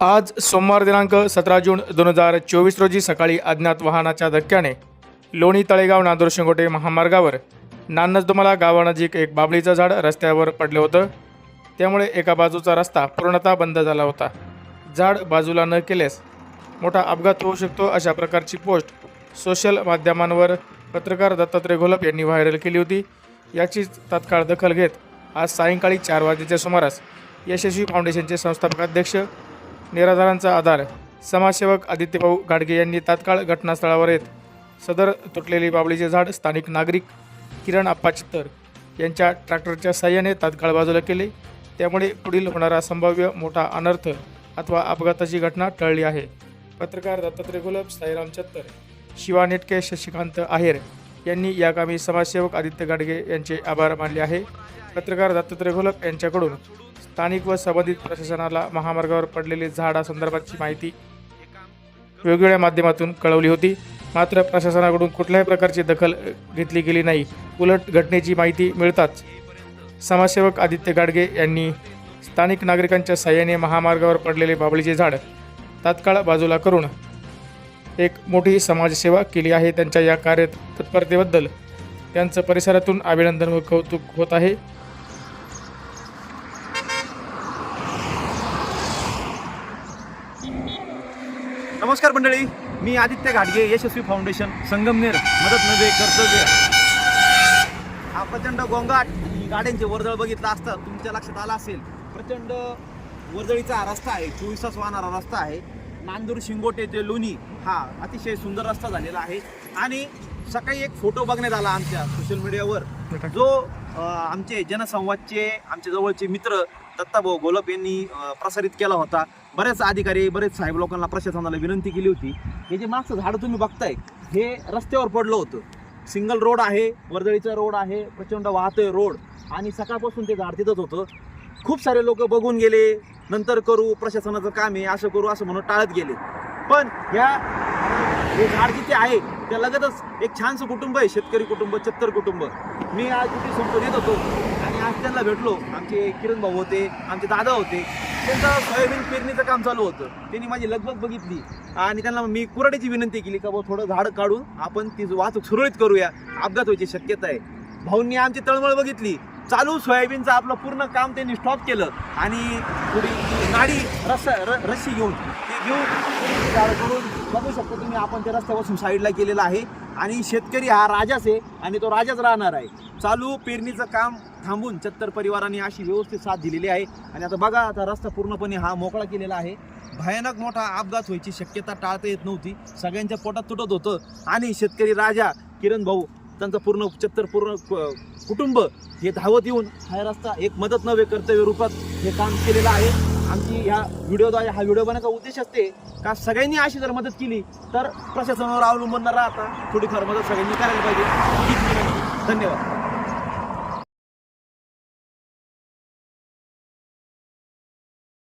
आज सोमवार दिनांक सतरा जून दोन हजार चोवीस रोजी सकाळी अज्ञात वाहनाच्या धक्क्याने लोणी तळेगाव नांदूर शिंगोटे महामार्गावर नानसदुमाला गावानजीक एक बाबळीचं झाड रस्त्यावर पडलं होतं. त्यामुळे एका बाजूचा रस्ता पूर्णतः बंद झाला होता. झाड बाजूला न केल्यास मोठा अपघात होऊ शकतो अशा प्रकारची पोस्ट सोशल माध्यमांवर पत्रकार दत्तात्रय घोलप यांनी व्हायरल केली होती. याचीच तात्काळ दखल घेत आज सायंकाळी चार वाजेच्या सुमारास यशस्वी फाउंडेशनचे संस्थापक अध्यक्ष निराधारांचा आधार समाजसेवक आदित्यभाऊ गाडगे यांनी तात्काळ घटनास्थळावर येत सदर तुटलेली बाबळीचे झाड स्थानिक नागरिक किरण आप्पा चित्तर यांच्या ट्रॅक्टरच्या साह्याने तात्काळ बाजूला केले. त्यामुळे पुढील होणारा संभाव्य मोठा अनर्थ अथवा अपघाताची घटना टळली आहे. पत्रकार दत्तात्रय गुलाब साईराम चत्तर शिवा नेटके शशिकांत आहेर. यांनी या कामी समाजसेवक आदित्य गाडगे यांचे आभार मानले आहे. पत्रकार दत्तात्रय घोलक यांच्याकडून स्थानिक व संबंधित प्रशासनाला महामार्गावर पडलेले झाडासंदर्भातची माहिती वेगवेगळ्या माध्यमातून कळवली होती. मात्र प्रशासनाकडून कुठल्याही प्रकारची दखल घेतली गेली नाही. उलट घटनेची माहिती मिळताच समाजसेवक आदित्य गाडगे यांनी स्थानिक नागरिकांच्या साह्याने महामार्गावर पडलेले बाबळीचे झाड तात्काळ बाजूला करून एक मोठी समाजसेवा केली आहे. त्यांच्या या कार्य तत्परतेबद्दल त्यांचं परिसरातून अभिनंदन व कौतुक होत आहे. नमस्कार मंडळी. मी आदित्य घाटगे यशस्वी फाउंडेशन संगमनेर मदत नव्हे कर्तव्य हा प्रचंड गोंगाट गाड्यांचे वर्दळ बघितला असता. तुमच्या लक्षात आला असेल प्रचंड वर्दळीचा रस्ता आहे चोवीस तास वाहणारा रस्ता आहे. नांदूर शिंगोटे ते लोणी हा अतिशय सुंदर रस्ता झालेला आहे. आणि सकाळी एक फोटो बघण्यात आला आमच्या सोशल मीडियावर जो आमचे जनसंवादचे आमचे जवळचे मित्र दत्ताभाऊ गोलप यांनी प्रसारित केला होता. बरेच अधिकारी बरेच साहेब लोकांना प्रशासनाला विनंती केली होती. हे जे मागचं झाड तुम्ही बघताय हे रस्त्यावर पडलं होतं. सिंगल रोड आहे वर्दळीचा रोड आहे प्रचंड वाहतोय रोड. आणि सकाळपासून ते झाड तिथंच होतं. खूप सारे लोक बघून गेले. नंतर करू प्रशासनाचं काम आहे असं करू असं म्हणून टाळत गेले. पण ह्या हे झाड जिथे आहे त्या लगतच एक छानसं कुटुंब आहे शेतकरी कुटुंब चत्तर कुटुंब. मी आज कुठे संपत येत होतो आणि आज त्यांना भेटलो. आमचे किरण भाऊ होते आमचे दादा होते. त्यांचं सोयाबीन पेरणीचं काम चालू होतं. त्यांनी माझी लगबग बघितली आणि त्यांना मी कुराडीची विनंती केली का बाबा थोडं झाड काढून आपण ती वाहतूक सुरळीत करूया. अपघात व्हायची शक्यता आहे. भाऊंनी आमची तळमळ बघितली. चालू सोयाबीनचं आपलं पूर्ण काम त्यांनी स्टॉप केलं. आणि थोडी गाडी रस्सा र रस्सी घेऊन ते घेऊन करून बघू शकतो तुम्ही आपण त्या रस्त्यापासून साईडला केलेला आहे. आणि शेतकरी हा राजाच आहे आणि तो राजाच राहणार आहे. चालू पेरणीचं काम थांबून चत्तर परिवाराने अशी व्यवस्थित साथ दिलेली आहे. आणि आता बघा आता रस्ता पूर्णपणे हा मोकळा केलेला आहे. भयानक मोठा अपघात व्हायची शक्यता टाळता येत नव्हती. सगळ्यांच्या पोटात तुटत होतं. आणि शेतकरी राजा किरण भाऊ त्यांचं पूर्ण चत्तर पूर्ण कुटुंब हे धावत येऊन हा रस्ता एक मदत नव्हे कर्तव्य रूपात हे काम केलेलं आहे. आमची ह्या व्हिडिओद्वारे हा व्हिडिओ बनवायचा उद्देश असते का सगळ्यांनी अशी जर मदत केली तर प्रशासनावर अवलंबून न राहता थोडीफार मदत सगळ्यांनी करायला पाहिजे. धन्यवाद.